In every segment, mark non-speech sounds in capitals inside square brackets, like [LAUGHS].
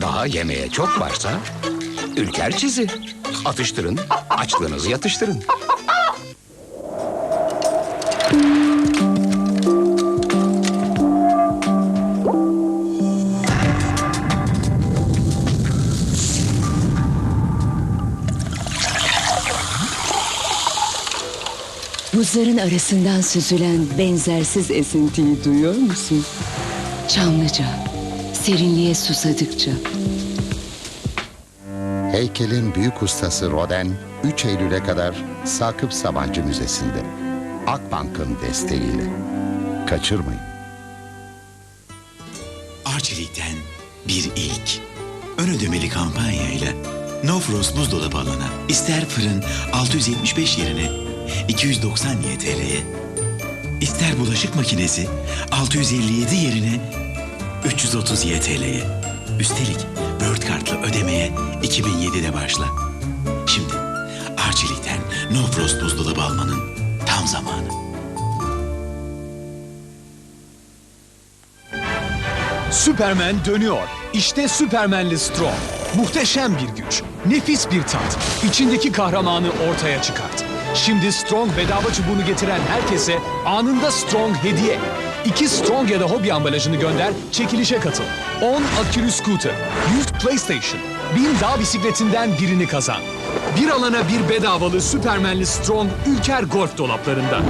Daha yemeğe çok varsa Ülker çizi. Atıştırın, açlığınızı yatıştırın. Buzların arasından süzülen benzersiz esintiyi duyuyor musun? Çamlıca, serinliğe susadıkça. Heykelin büyük ustası Roden 3 Eylül'e kadar Sakıp Sabancı Müzesi'nde. Akbank'ın desteğiyle. Kaçırmayın. Arçelik'ten bir ilk. Ön ödemeli kampanyayla No Frost buzdolabı alana ister fırın 675 yerine 290 YTL'ye, ister bulaşık makinesi 657 yerine 330 YTL'ye. Üstelik Bird kartlı ödemeye 2007'de başla. Şimdi Arçelik'ten No Frost buzdolabı almanın tam zamanı. Superman dönüyor. İşte Superman'li Strong. Muhteşem bir güç, nefis bir tat. İçindeki kahramanı ortaya çıkart. Şimdi Strong bedava çubuğunu getiren herkese anında Strong hediye. İki Strong ya da hobi ambalajını gönder, çekilişe katıl. 10 akülü scooter, 100 PlayStation, 1000 dağ bisikletinden birini kazan. Bir alana bir bedavalı Superman'li Strong Ülker Golf dolaplarında.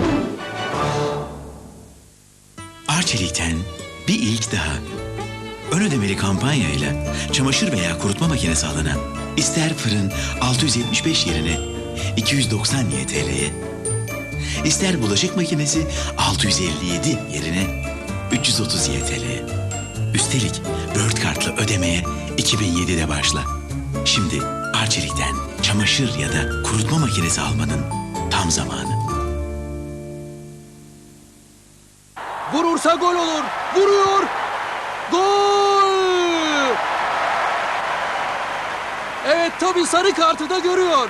Arçelik'ten bir ilk daha. Ön ödemeli kampanyayla çamaşır veya kurutma makinesi alana ister fırın 675 yerine 290 YTL'ye, ister bulaşık makinesi 657 yerine 330 YTL'ye. Üstelik Bird kartlı ödemeye 2007'de başla. Şimdi Arçelik'ten çamaşır ya da kurutma makinesi almanın tam zamanı. Vurursa gol olur. Vuruyor. Gol! Evet tabii sarı kartı da görüyor.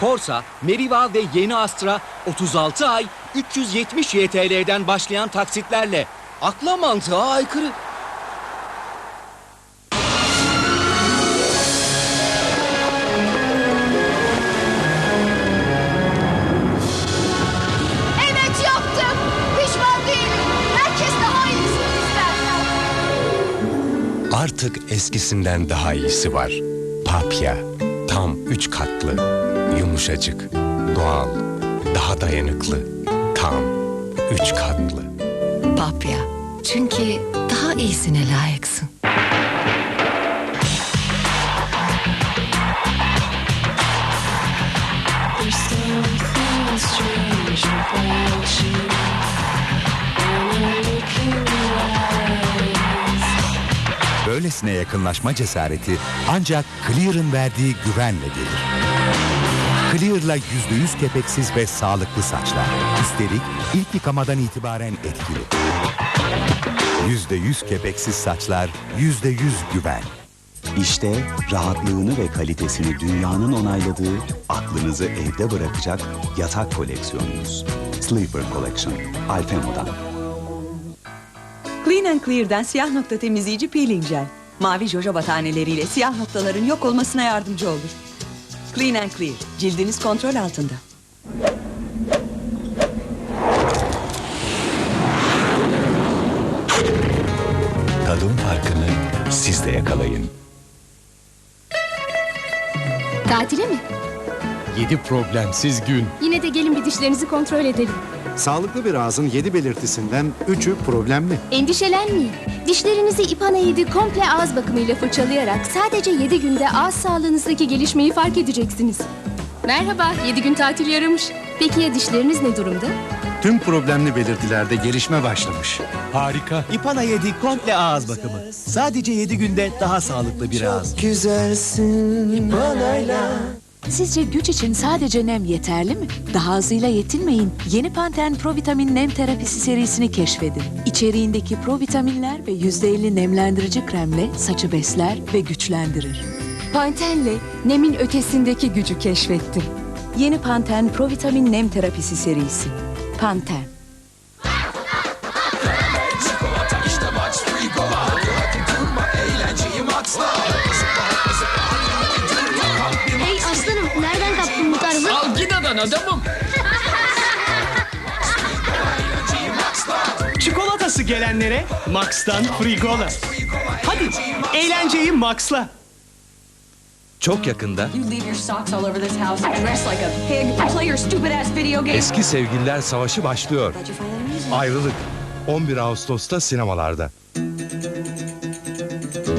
Corsa, Meriva ve Yeni Astra 36 ay 370 YTL'den başlayan taksitlerle akla mantığa aykırı. Evet yaptım. Pişman değilim. Herkes daha iyisini ister. Artık eskisinden daha iyisi var. Papya. Tam üç katlı. Yumuşacık. Doğal. Daha dayanıklı. Tam üç katlı. Papya. Çünkü daha iyisine layıksın. Böylesine yakınlaşma cesareti ancak Clear'ın verdiği güvenle gelir. Clear'la %100 kepeksiz ve sağlıklı saçlar. Üstelik ilk yıkamadan itibaren etkili. %100 kepeksiz saçlar, %100 güven. İşte rahatlığını ve kalitesini dünyanın onayladığı, aklınızı evde bırakacak yatak koleksiyonunuz. Sleeper Collection, Alfemo'dan. Clean and Clear'den siyah nokta temizleyici peeling jel. Mavi jojoba taneleriyle siyah noktaların yok olmasına yardımcı olur. Clean and Clear, cildiniz kontrol altında. Tadın farkını siz de yakalayın. Tatile mi? Yedi problemsiz gün. Yine de gelin bir dişlerinizi kontrol edelim. Sağlıklı bir ağzın 7 belirtisinden 3'ü problemli. Endişelenmeyin. Dişlerinizi İpana 7 komple ağız bakımıyla fırçalayarak sadece 7 günde ağız sağlığınızdaki gelişmeyi fark edeceksiniz. Merhaba, 7 gün tatil yaramış. Peki ya dişleriniz ne durumda? Tüm problemli belirtilerde gelişme başlamış. Harika. İpana 7 komple ağız bakımı. Sadece 7 günde daha sağlıklı bir ağız. Sizce güç için sadece nem yeterli mi? Daha azıyla yetinmeyin. Yeni Panten Provitamin Nem Terapisi serisini keşfedin. İçeriğindeki provitaminler ve %50 nemlendirici kremle saçı besler ve güçlendirir. Panten'le nemin ötesindeki gücü keşfettim. Yeni Panten Provitamin Nem Terapisi serisi. Panten. Ben adamım. Çikolatası gelenlere Max'tan Frigola. Hadi eğlenceyi Max'la. Çok yakında You leave your socks all over this house, dress like a pig, and play your stupid ass video game. eski sevgililer savaşı başlıyor. Ayrılık 11 Ağustos'ta sinemalarda.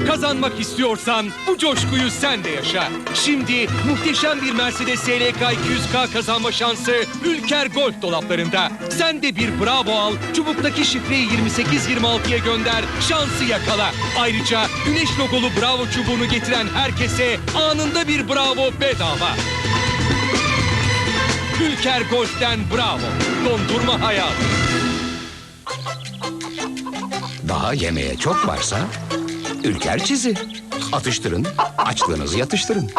Kazanmak istiyorsan bu coşkuyu sen de yaşa. Şimdi muhteşem bir Mercedes SLK 200K kazanma şansı Ülker Golf dolaplarında. Sen de bir bravo al, çubuktaki şifreyi 2826'ya gönder, şansı yakala. Ayrıca güneş logolu bravo çubuğunu getiren herkese anında bir bravo bedava. Ülker Golf'ten bravo. Dondurma hayat. Daha yemeğe çok varsa Ülker çizi. Atıştırın, açlığınızı yatıştırın.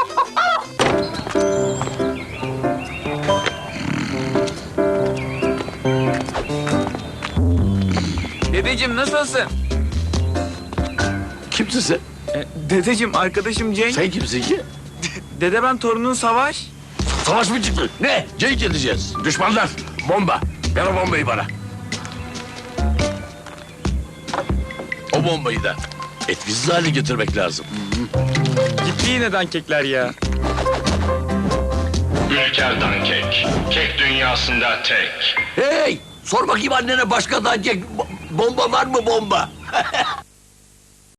Dedeciğim nasılsın? Kimsin sen? dedeciğim arkadaşım Cenk. Sen kimsin ki? Dede ben torunun Savaş. Savaş mı çıktı? Ne? Cenk edeceğiz. Düşmanlar. Bomba. Ver o bombayı bana. O bombayı da etkisiz hale getirmek lazım. Gitti yine dankekler ya. Ülker'den kek. Kek dünyasında tek. Hey! Sor bakayım annene başka dancek bomba var mı bomba? [LAUGHS]